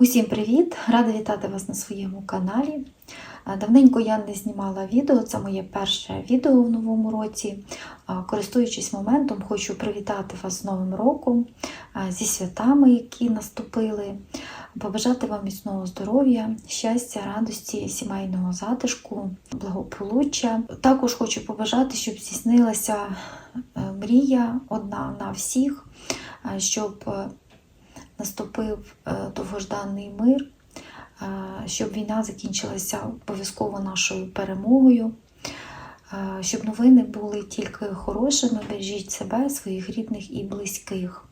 Усім привіт! Рада вітати вас на своєму каналі. Давненько я не знімала відео, це моє перше відео в новому році. Користуючись моментом, хочу привітати вас з Новим роком, зі святами, які наступили, побажати вам міцного здоров'я, щастя, радості, сімейного затишку, благополуччя. Також хочу побажати, щоб здійснилася е, мрія одна на всіх, щоб е, наступив е, довгожданий мир, е, щоб війна закінчилася обов'язково нашою перемогою, е, щоб новини були тільки хорошими. Бережіть себе, своїх рідних і близьких.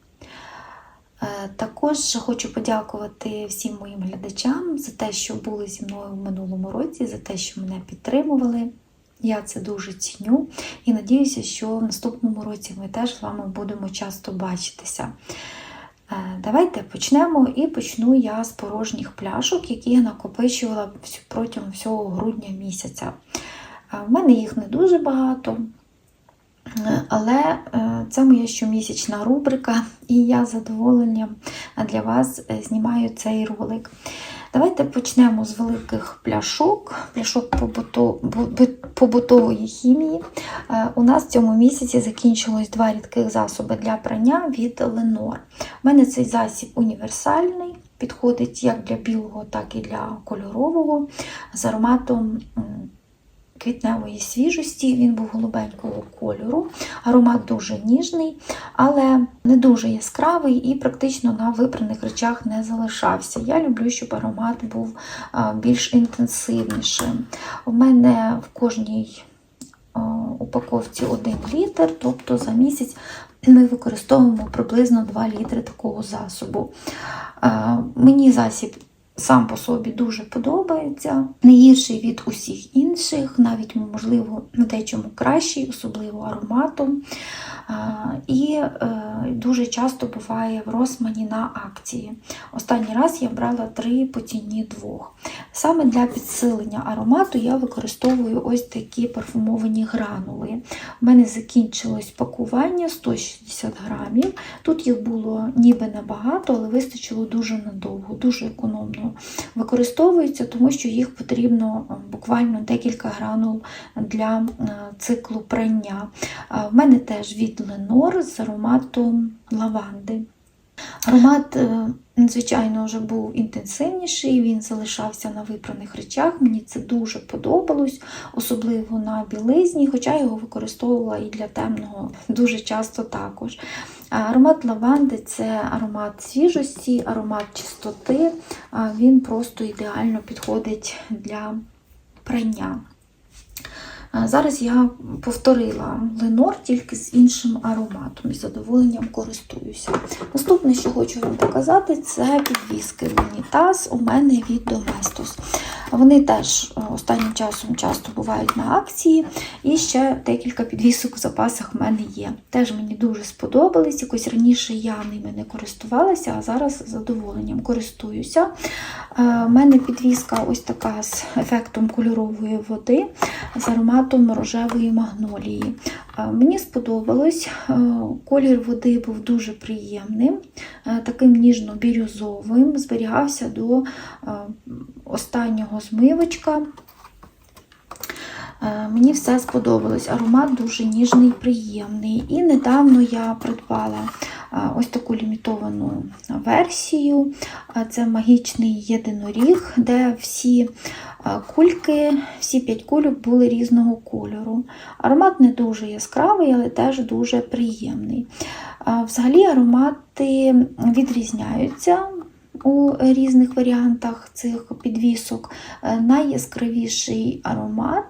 Також хочу подякувати всім моїм глядачам за те, що були зі мною в минулому році, за те, що мене підтримували. Я це дуже ціню і надіюся, що в наступному році ми теж з вами будемо часто бачитися. Е, Давайте почнемо і почну я з порожніх пляшок, які я накопичувала протягом всього грудня місяця. У мене їх не дуже багато, е, але е, це моя щомісячна рубрика, і я з задоволенням для вас е, знімаю цей ролик. Давайте почнемо з великих пляшок, пляшок побуто- бу- бу- побутової хімії. Е, У нас в цьому місяці закінчилось два рідких засоби для прання від Lenor. У мене цей засіб універсальний, підходить як для білого, так і для кольорового, з ароматом квітневої свіжості. Він був голубенького кольору. Аромат дуже ніжний, але не дуже яскравий і практично на випраних речах не залишався. Я люблю, щоб аромат був більш інтенсивнішим. У мене в кожній упаковці 1 літр, тобто за місяць ми використовуємо приблизно 2 літри такого засобу. Мені засіб сам по собі дуже подобається, не гірший від усіх інших, навіть, можливо, в дечому кращий, особливо ароматом. І е, дуже часто буває в Росмані на акції. Останній раз я брала три по ціні двох. Саме для підсилення аромату я використовую ось такі парфумовані гранули. У мене закінчилось пакування 160 грамів. Тут їх було ніби небагато, але вистачило дуже надовго, дуже економно використовуються, тому що їх потрібно е, буквально декілька гранул для е, циклу прання. В мене теж від Ленор з ароматом лаванди. Аромат, е, звичайно, вже був інтенсивніший, він залишався на випраних речах. Мені це дуже подобалось, особливо на білизні, хоча його використовувала і для темного дуже часто також. Аромат лаванди це аромат свіжості, аромат чистоти. Він просто ідеально підходить для прання. А Зараз я повторила Ленор тільки з іншим ароматом і задоволенням користуюся. Наступне, що хочу вам показати, це підвіски унітаз у мене від Domestos. Вони теж е, останнім часом часто бувають на акції, і ще декілька підвісок в запасах в мене є. Теж мені дуже сподобались. Якось раніше я ними не користувалася, а зараз з задоволенням користуюся. У мене підвіска ось така з ефектом кольорової води, з ароматом рожевої магнолії. Е, Мені сподобалось, е, колір води був дуже приємним, е, таким ніжно-бірюзовим, зберігався до останнього змивочка. Мені все сподобалось. Аромат дуже ніжний, приємний. І недавно я придбала ось таку лімітовану версію. Це магічний єдиноріг, де всі кульки, всі п'ять кульок були різного кольору. Аромат не дуже яскравий, але теж дуже приємний. Взагалі аромати відрізняються. У різних варіантах цих підвісок Е, найяскравіший аромат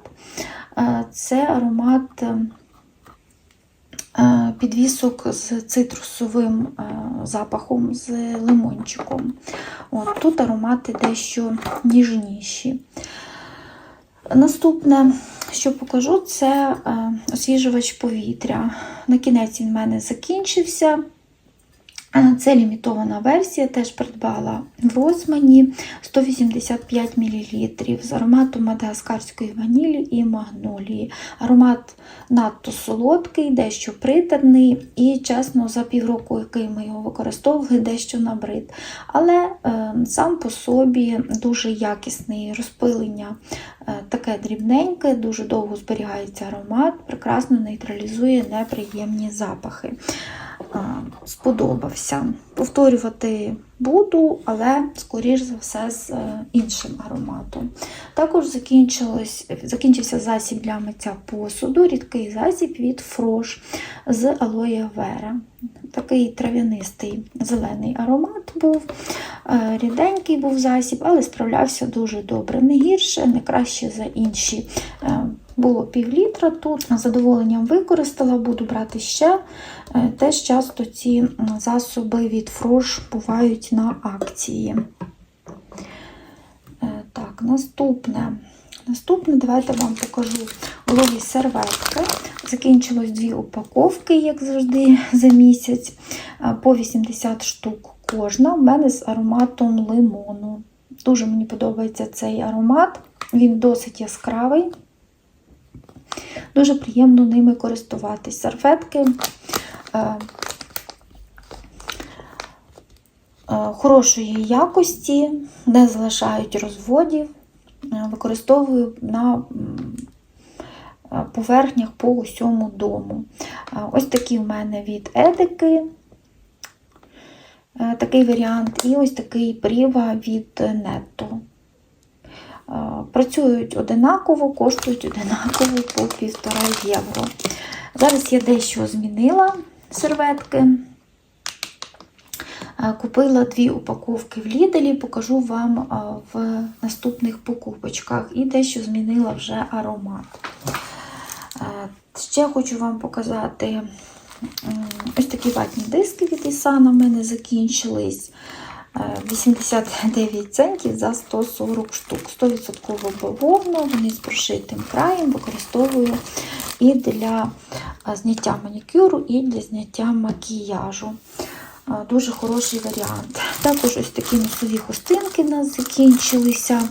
е, це аромат підвісок з цитрусовим е, запахом, з лимончиком. От, тут аромати дещо ніжніші. Наступне, що покажу, це е, освіжувач повітря. На кінець він в мене закінчився. Це лімітована версія, теж придбала в Росмані 185 мл з ароматом мадагаскарської ванілі і магнолії. Аромат надто солодкий, дещо притерний, і, чесно, за півроку, який ми його використовували, дещо набрид. Але е, сам по собі дуже якісний розпилення, е, таке дрібненьке, дуже довго зберігається аромат, прекрасно нейтралізує неприємні запахи сподобався. Повторювати буду, але, скоріш за все, з е, іншим ароматом. Також закінчився засіб для миття посуду, рідкий засіб від Фрош з алоє вера. Такий трав'янистий зелений аромат був, е, ріденький був засіб, але справлявся дуже добре. Не гірше, не краще за інші. Було пів літра тут, з задоволенням використала, буду брати ще. Е, Теж часто ці засоби від Фрош бувають на акції. Е, Так, наступне. Наступне, давайте вам покажу вологі серветки. Закінчилось дві упаковки, як завжди, за місяць, е, по 80 штук кожна. У мене з ароматом лимону. Дуже мені подобається цей аромат, він досить яскравий. Дуже приємно ними користуватись. Серветки е, е, хорошої якості, не залишають розводів, Е, використовую на поверхнях по усьому дому. Ось такі в мене від Едики. Такий варіант, і ось такий пріва від Netto. Е, Працюють одинаково, коштують одинаково по 1,5 євро. Зараз я дещо змінила серветки. Е, Купила дві упаковки в Ліделі, покажу вам е, в наступних покупочках. І дещо змінила вже аромат. Ще хочу вам показати ось такі ватні диски від Ісана в мене закінчились. Е, 89 центів за 140 штук. 100% бавовна, вони з прошитим краєм використовую і для е, зняття манікюру, і для зняття макіяжу. Дуже хороший варіант. Також ось такі носові хустинки в нас закінчилися.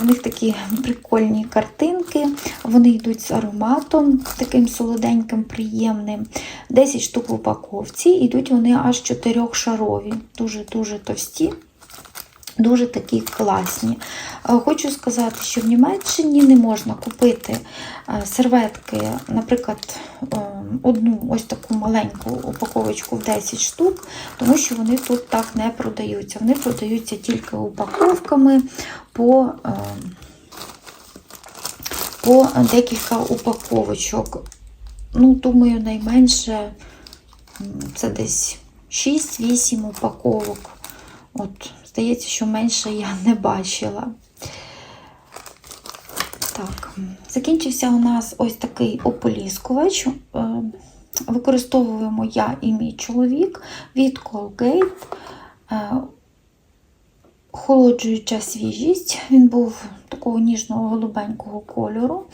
В них такі прикольні картинки. Вони йдуть з ароматом, таким солоденьким, приємним. 10 штук в упаковці. Йдуть вони аж 4 шарові, дуже-дуже товсті. Дуже такі класні. Е, Хочу сказати, що в Німеччині не можна купити е, серветки, наприклад, е, одну ось таку маленьку упаковочку в 10 штук, тому що вони тут так не продаються. Вони продаються тільки упаковками по, по декілька упаковочок. Ну, думаю, найменше це десь 6-8 упаковок. От, здається, що менше я не бачила. Так, закінчився у нас ось такий ополіскувач. Е, Використовуємо я і мій чоловік від Colgate. Е, Холоджуюча свіжість. Він був такого ніжного голубенького кольору.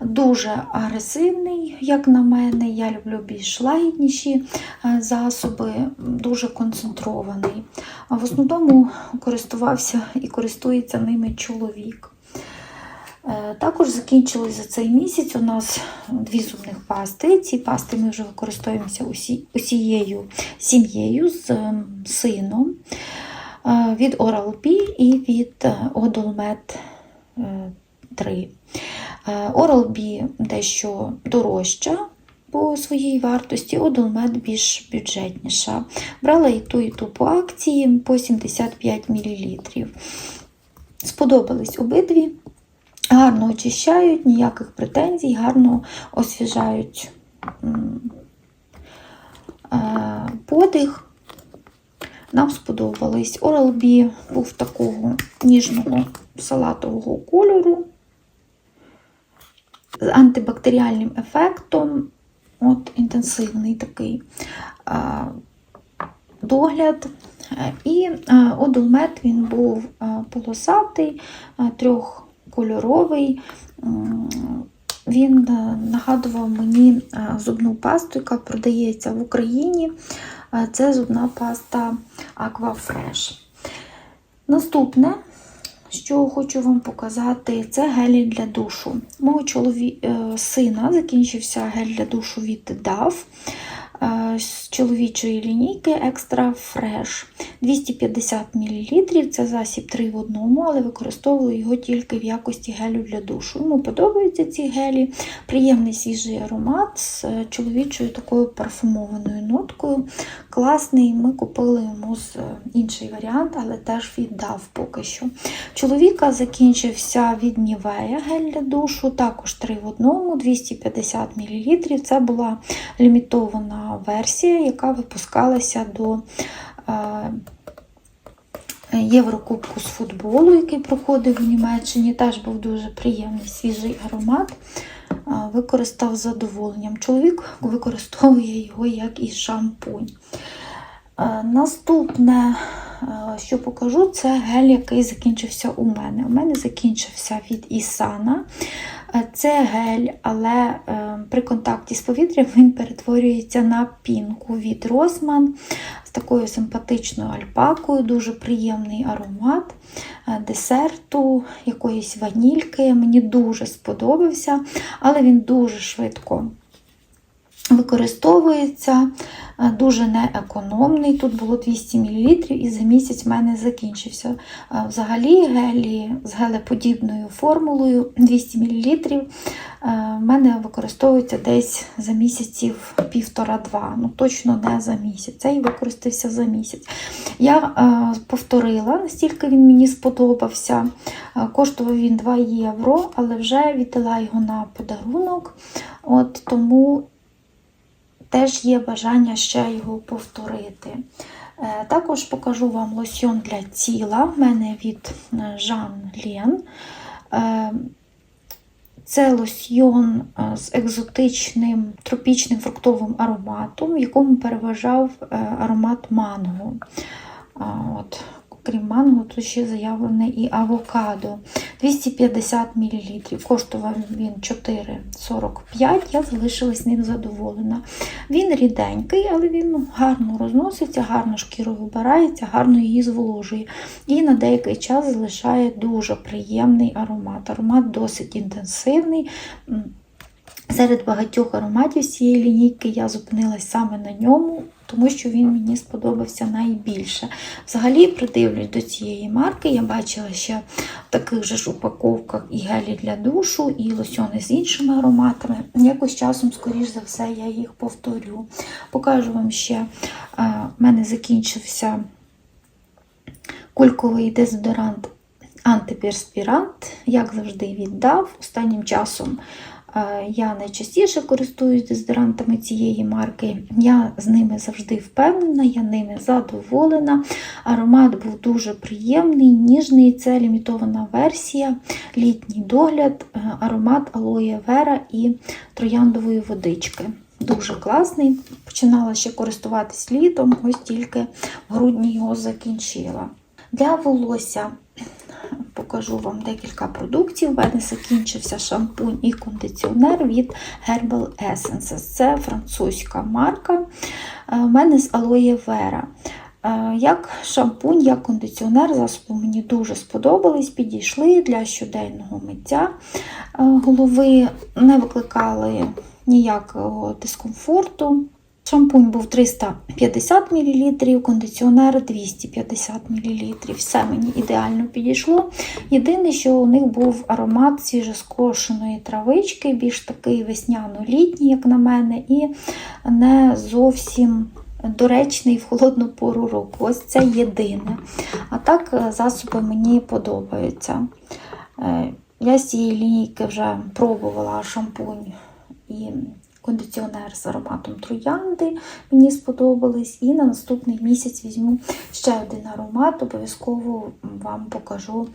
Дуже агресивний, як на мене. Я люблю більш лагідніші е, засоби, дуже концентрований. В основному користувався і користується ними чоловік. Е, Також закінчилось за цей місяць у нас дві зубних пасти. Ці пасти ми вже використовуємося усі, усією сім'єю з ем, сином е, від Oral-B і від е, Odolmet е, 3. Е, Oral-B дещо дорожча по своїй вартості, Odolmet більш бюджетніша. Брала і ту, і ту по акції по 75 мл. Сподобались обидві. Гарно очищають, ніяких претензій, гарно освіжають е, подих. Нам сподобались. Oral-B був такого ніжного салатового кольору з антибактеріальним ефектом. От інтенсивний такий догляд. І одолмет він був полосатий, трьохкольоровий. Він е, нагадував мені зубну пасту, яка продається в Україні. Це зубна паста Aquafresh. Наступне, що хочу вам показати, це гелі для душу. Мого чолові... е, сина закінчився гель для душу від DAV е, з чоловічої лінійки Extra Fresh 250 мл. Це засіб 3 в одному, але використовую його тільки в якості гелю для душу. Йому подобаються ці гелі, приємний свіжий аромат з е, чоловічою такою парфумованою ноткою. Класний. Ми купили йому з е, інший варіант, але теж віддав поки що. Чоловіка закінчився від Нівея гель для душу, також 3 в одному, 250 мл. Це була лімітована версія, яка випускалася до е, Єврокубку з футболу, який проходив в Німеччині. Теж був дуже приємний свіжий аромат. Е, Використав з задоволенням. Чоловік використовує його як і шампунь. Е, Наступне, що покажу, це гель, який закінчився у мене. У мене закінчився від Ісана. Е, Це гель, але е, при контакті з повітрям він перетворюється на пінку від Росман з такою симпатичною альпакою, дуже приємний аромат е, десерту, якоїсь ванільки. Мені дуже сподобався, але він дуже швидко використовується, е, дуже неекономний. Тут було 200 мл і за місяць в мене закінчився. Е, Взагалі гелі з гелеподібною формулою 200 мл в мене використовується десь за місяців півтора-два. Ну точно не за місяць. Цей використався за місяць. Я е, повторила, настільки він мені сподобався. Е, Коштував він 2 євро, але вже віддала його на подарунок. От Тому теж є бажання ще його повторити. Е, Також покажу вам лосьон для тіла. В мене від е, Жан Лен. Е, Це лосьйон з екзотичним тропічним фруктовим ароматом, в якому переважав аромат манго. От. Крім манго, тут ще заявлене і авокадо. 250 мл. Коштував він 4,45. Я залишилась ним задоволена. Він ріденький, але він ну, гарно розноситься, гарно шкіру вибирається, гарно її зволожує. І на деякий час залишає дуже приємний аромат. Аромат досить інтенсивний. Серед багатьох ароматів з цієї лінійки я зупинилась саме на ньому, тому що він мені сподобався найбільше. Взагалі, придивлюсь до цієї марки, я бачила ще в таких же ж упаковках і гелі для душу, і лосьони з іншими ароматами. Якось часом, скоріш за все, я їх повторю. Покажу вам ще, е, в мене закінчився кульковий дезодорант антиперспірант, як завжди, віддав. Останнім часом я найчастіше користуюсь дезодорантами цієї марки. Я з ними завжди впевнена, я ними задоволена. Аромат був дуже приємний, ніжний. Це лімітована версія, літній догляд, е, аромат алоє вера і трояндової водички. Дуже класний. Починала ще користуватись літом, ось тільки в грудні його закінчила. Для волосся покажу вам декілька продуктів. У мене закінчився шампунь і кондиціонер від Herbal Essences. Це французька марка. У мене з алоє вера. Е, Як шампунь, як кондиціонер, засоби мені дуже сподобались, підійшли для щоденного миття е, голови, не викликали ніякого дискомфорту. Шампунь був 350 мл, кондиціонер 250 мл. Все мені ідеально підійшло. Єдине, що у них був аромат свіжоскошеної травички, більш такий весняно-літній, як на мене, і не зовсім доречний в холодну пору року. Ось це єдине. А так е, засоби мені подобаються. Е, Я з цієї лінійки вже пробувала шампунь і кондиціонер з ароматом троянди. Мені сподобались. І на наступний місяць візьму ще один аромат. Обов'язково вам покажу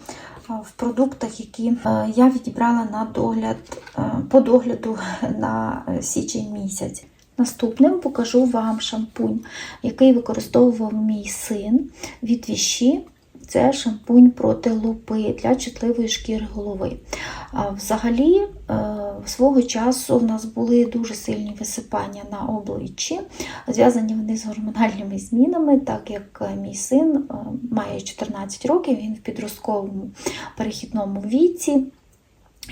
в продуктах, які е, я відібрала на догляд, е, по догляду на е, січень місяць. Наступним покажу вам шампунь, який використовував мій син від Віші. Це шампунь проти лупи для чутливої шкіри голови. Взагалі, е, свого часу в нас були дуже сильні висипання на обличчі, зв'язані вони з гормональними змінами, так як е, мій син е, має 14 років, він в підростковому перехідному віці.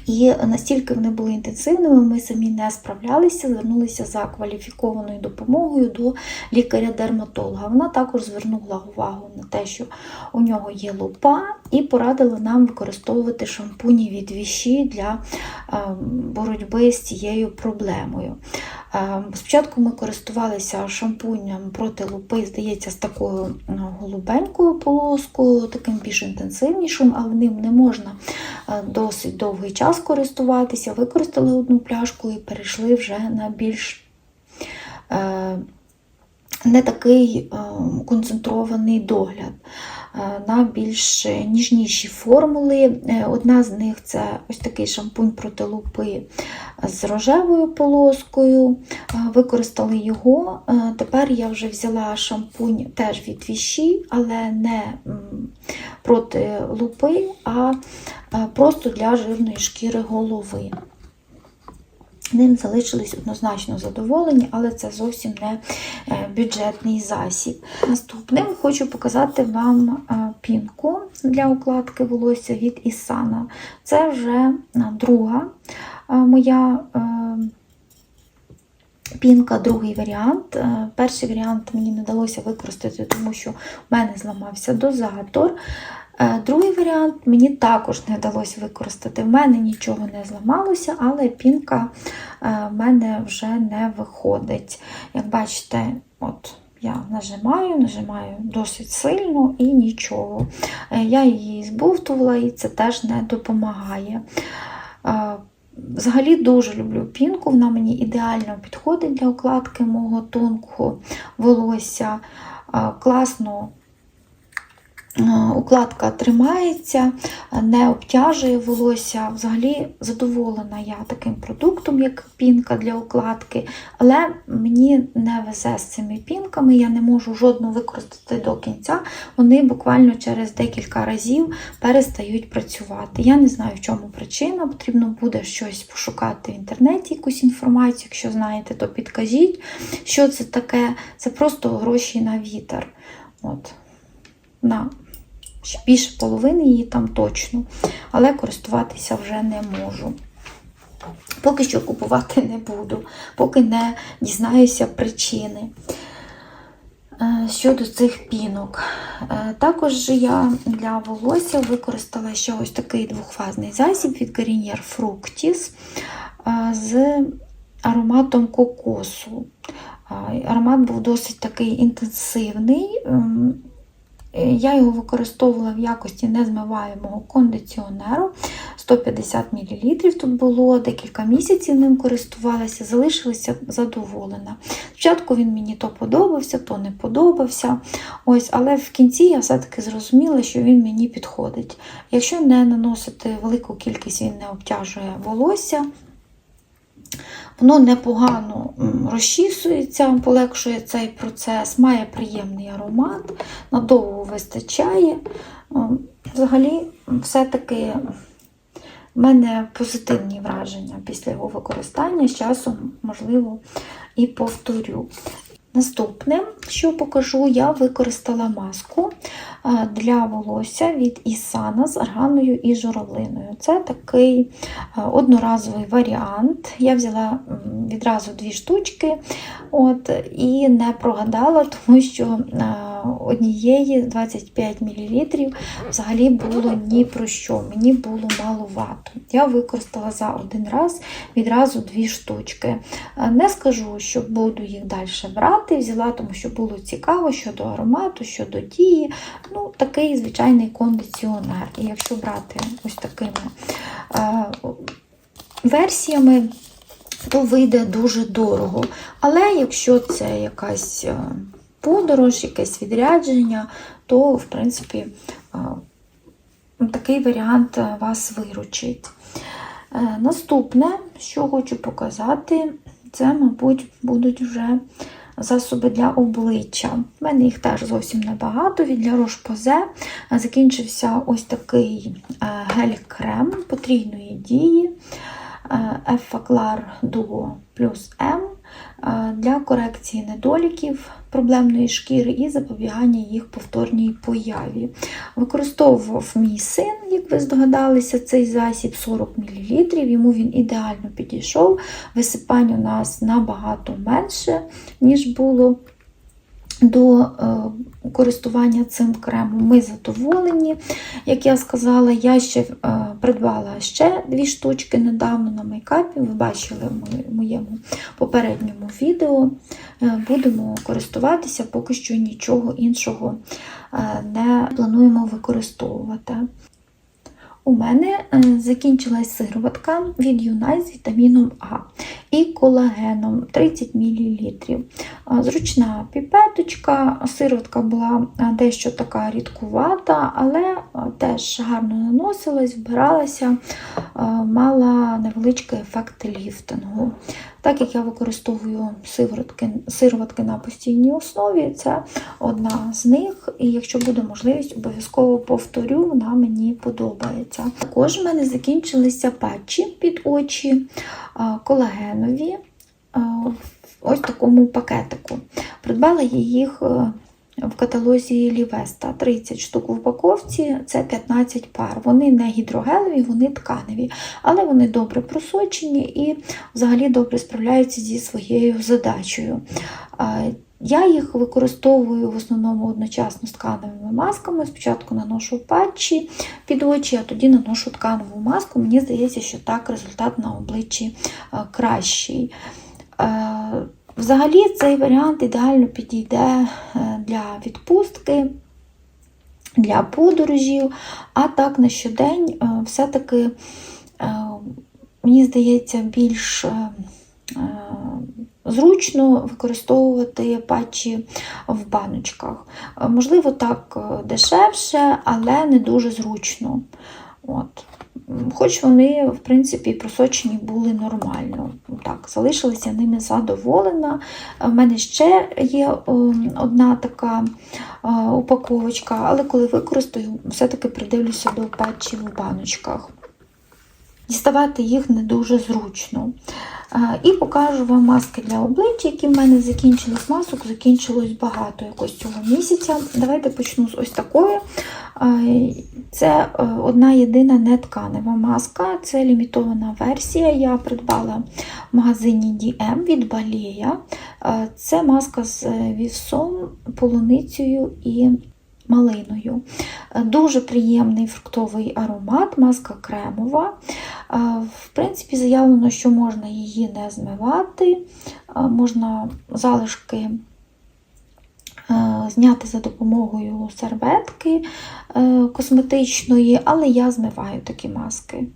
І настільки вони були інтенсивними, ми самі не справлялися, звернулися за кваліфікованою допомогою до лікаря-дерматолога. Вона також звернула увагу на те, що у нього є лупа, і порадила нам використовувати шампуні від віші для е, боротьби з цією проблемою. Е, Спочатку ми користувалися шампунем проти лупи, здається, з такою е, голубенькою полоскою, таким більш інтенсивнішим, але ним не можна досить довгий час користуватися. Використали одну пляшку і перейшли вже на більш е, не такий е, концентрований догляд. е, На більш ніжніші формули. Е, Одна з них це ось такий шампунь проти лупи з рожевою полоскою. Використали його. Тепер я вже взяла шампунь теж від віші, але не проти лупи, а просто для жирної шкіри голови. Ним залишились однозначно задоволені, але це зовсім не е, бюджетний засіб. Наступним хочу показати вам е, пінку для укладки волосся від Ісана. Це вже е, друга моя пінка, другий варіант. Перший варіант мені не вдалося використати, тому що в мене зламався дозатор. Е, Другий варіант мені також не вдалося використати. В мене нічого не зламалося, але пінка е, в мене вже не виходить. Як бачите, от я нажимаю, нажимаю досить сильно і нічого. Е, Я її збовтувала і це теж не допомагає. Взагалі дуже люблю пінку, вона мені ідеально підходить для укладки мого тонкого волосся. Класно Укладка тримається, не обтяжує волосся. Взагалі задоволена я таким продуктом, як пінка для укладки, але мені не везе з цими пінками, я не можу жодну використати до кінця. Вони буквально через декілька разів перестають працювати. Я не знаю, в чому причина. Потрібно буде щось пошукати в інтернеті, якусь інформацію. Якщо знаєте, то підкажіть, що це таке. Це просто гроші на вітер. От на більше половини її там точно, але користуватися вже не можу. Поки що купувати не буду, поки не дізнаюся причини Е, щодо цих пінок. Е, Також я для волосся використала ще ось такий двохфазний засіб від Garnier Fructis е, з ароматом кокосу. Аромат був досить такий інтенсивний. Е, Я його використовувала в якості незмиваємого кондиціонеру. 150 мл тут було, декілька місяців ним користувалася, залишилася задоволена. Спочатку він мені то подобався, то не подобався. Ось, Але в кінці я все-таки зрозуміла, що він мені підходить. Якщо не наносити велику кількість, він не обтяжує волосся. Воно непогано розчісується, полегшує цей процес, має приємний аромат, надовго вистачає. Взагалі, все-таки в мене позитивні враження після його використання. З часом, можливо, і повторю. Наступне, що покажу, я використала маску для волосся від Ісана з арганою і журавлиною. Це такий одноразовий варіант. Я взяла відразу дві штучки от, і не прогадала, тому що однієї 25 мл взагалі було ні про що, мені було маловато. Я використала за один раз відразу дві штучки. Не скажу, що буду їх далі брати. Взяла, тому що було цікаво щодо аромату, щодо дії. Ну, такий звичайний кондиціонер. І якщо брати ось такими е, версіями, то вийде дуже дорого. Але якщо це якась е, подорож, якесь відрядження, то, в принципі, е, такий варіант вас виручить. Е, Наступне, що хочу показати, це, мабуть, будуть вже засоби для обличчя. У мене їх теж зовсім небагато. Від для Roche-Posay закінчився ось такий е, гель-крем потрійної дії е, Effaclar Duo Plus M е, для корекції недоліків проблемної шкіри і запобігання їх повторній появі. Використовував мій син, як ви здогадалися, цей засіб 40 мл. Йому він ідеально підійшов. Висипань у нас набагато менше, ніж було до е, користування цим кремом. Ми задоволені. Як я сказала, я ще е, придбала ще дві штучки недавно на мейкапі. Ви бачили в моєму попередньому відео. Е, Будемо користуватися, поки що нічого іншого не плануємо використовувати. У мене е, закінчилась сироватка від Юнай з вітаміном А і колагеном 30 мл. Зручна піпеточка, сироватка була е, дещо така рідкувата, але е, теж гарно наносилась, вбиралася, мала невеличкий ефект ліфтингу. Так як я використовую сиворотки, сироватки на постійній основі, це одна з них. І якщо буде можливість, обов'язково повторю, вона мені подобається. Також в мене закінчилися патчі під очі колагенові ось такому пакетику. Придбала я їх в каталозі Лівеста 30 штук в упаковці, це 15 пар. Вони не гідрогелеві, вони тканеві, але вони добре просочені і взагалі добре справляються зі своєю задачею. Я їх використовую в основному одночасно з тканевими масками. Спочатку наношу патчі під очі, а тоді наношу тканову маску. Мені здається, що так результат на обличчі кращий. Взагалі, цей варіант ідеально підійде для відпустки, для подорожів, а так на щодень все-таки, мені здається, більш зручно використовувати патчі в баночках. Можливо, так дешевше, але не дуже зручно. От. Хоч вони, в принципі, просочені були нормально. Так, Залишилася ними задоволена. У мене ще є одна така упаковочка, але коли використаю, все-таки придивлюся до патчів в баночках. Діставати їх не дуже зручно. І покажу вам маски для обличчя, які в мене закінчились. Масок закінчилось багато якось цього місяця. Давайте почну з ось такої. Це е, одна єдина нетканева маска, це лімітована версія. Я придбала в магазині DM від Балея. Це маска з вівсом, полуницею і малиною. Дуже приємний фруктовий аромат, маска кремова. В принципі, заявлено, що можна її не змивати, можна залишки зняти за допомогою серветки косметичної, але я змиваю такі маски.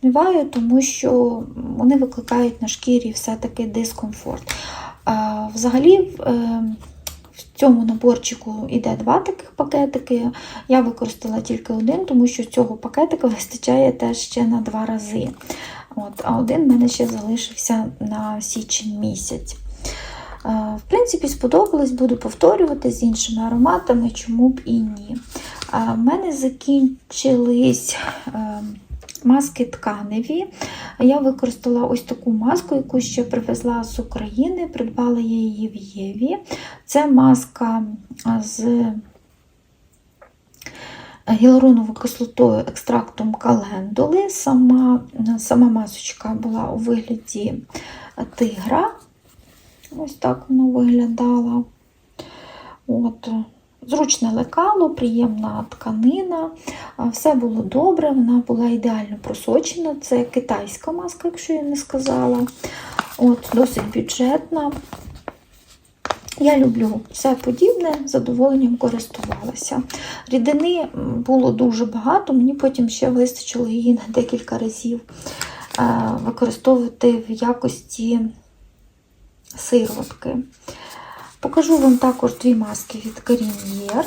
Змиваю, тому що вони викликають на шкірі все-таки дискомфорт. Взагалі, цьому наборчику йде два таких пакетики. Я використала тільки один, тому що цього пакетика вистачає теж ще на два рази. От, А один в мене ще залишився на січень місяць. В принципі, сподобалось, буду повторювати з іншими ароматами, чому б і ні. У мене закінчились ем, маски тканеві. Я використала ось таку маску, яку ще привезла з України, придбала я її в Єві. Це маска з гіалуроновою кислотою, екстрактом календули. Сама, сама масочка була у вигляді тигра. Ось так воно виглядало. От. Зручне лекало, приємна тканина, все було добре, вона була ідеально просочена. Це китайська маска, якщо я не сказала. От, Досить бюджетна. Я люблю все подібне, задоволенням користувалася. Рідини було дуже багато, мені потім ще вистачило її на декілька разів використовувати в якості сироватки. Покажу вам також дві маски від Garnier.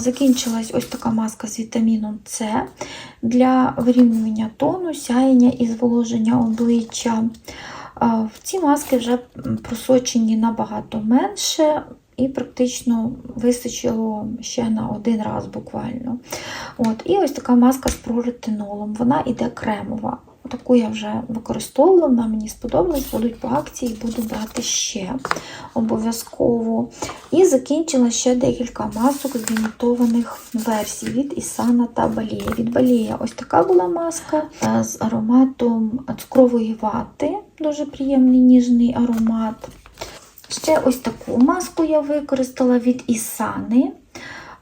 Закінчилась ось така маска з вітаміном С для вирівнювання тону, сяєння і зволоження обличчя. Ці маски вже просочені набагато менше, і практично вистачило ще на один раз буквально. От, і ось така маска з проретинолом. Вона іде кремова. Таку я вже використовувала, вона мені сподобалась, будуть по акції, буду брати ще обов'язково. І закінчила ще декілька масок з лімітованих версій від Ісана та Балія. Від Балія ось така була маска е, з ароматом цукрової вати. Дуже приємний ніжний аромат. Ще ось таку маску я використала від Ісани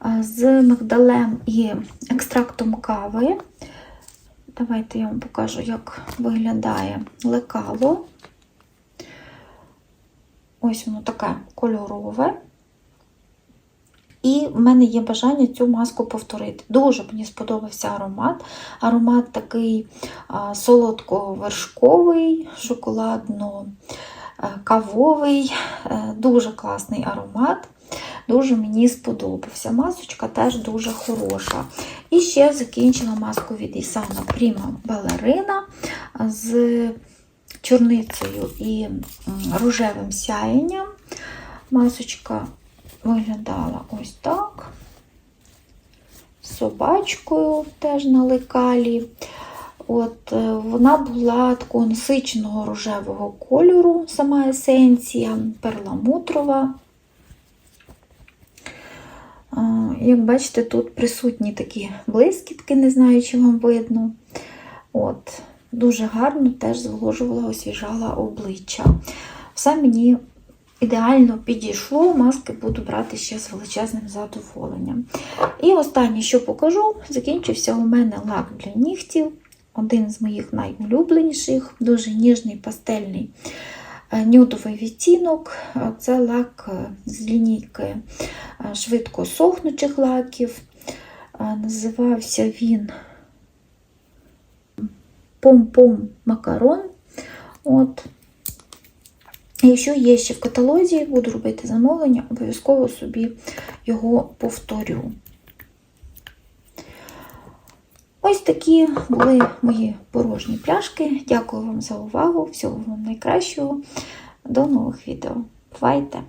е, з мигдалем і екстрактом кави. Давайте я вам покажу, як виглядає лекало. Ось воно таке кольорове. І в мене є бажання цю маску повторити. Дуже мені сподобався аромат. Аромат такий солодко-вершковий, шоколадно-кавовий, е, дуже класний аромат. Дуже мені сподобався. Масочка теж дуже хороша. І ще закінчила маску від Ісана Prima Ballerina з чорницею і рожевим сяєнням. Масочка виглядала ось так. Собачкою теж на лекалі. От, е, Вона була такого насиченого рожевого кольору, сама есенція, перламутрова. Як бачите, тут присутні такі блискітки, не знаю, чи вам видно. От, Дуже гарно теж зволожувала, освіжала обличчя. Все мені ідеально підійшло, маски буду брати ще з величезним задоволенням. І останнє, що покажу, закінчився у мене лак для нігтів. Один з моїх найулюбленіших, дуже ніжний пастельний нюдовий відтінок. Е, Це лак е, з лінійки е, швидко сохнучих лаків. Е, Називався він Пом-пом макарон. От. Якщо є ще в каталозі, буду робити замовлення, обов'язково собі його повторю. Ось такі були мої порожні пляшки. Дякую вам за увагу. Всього вам найкращого. До нових відео. Бувайте!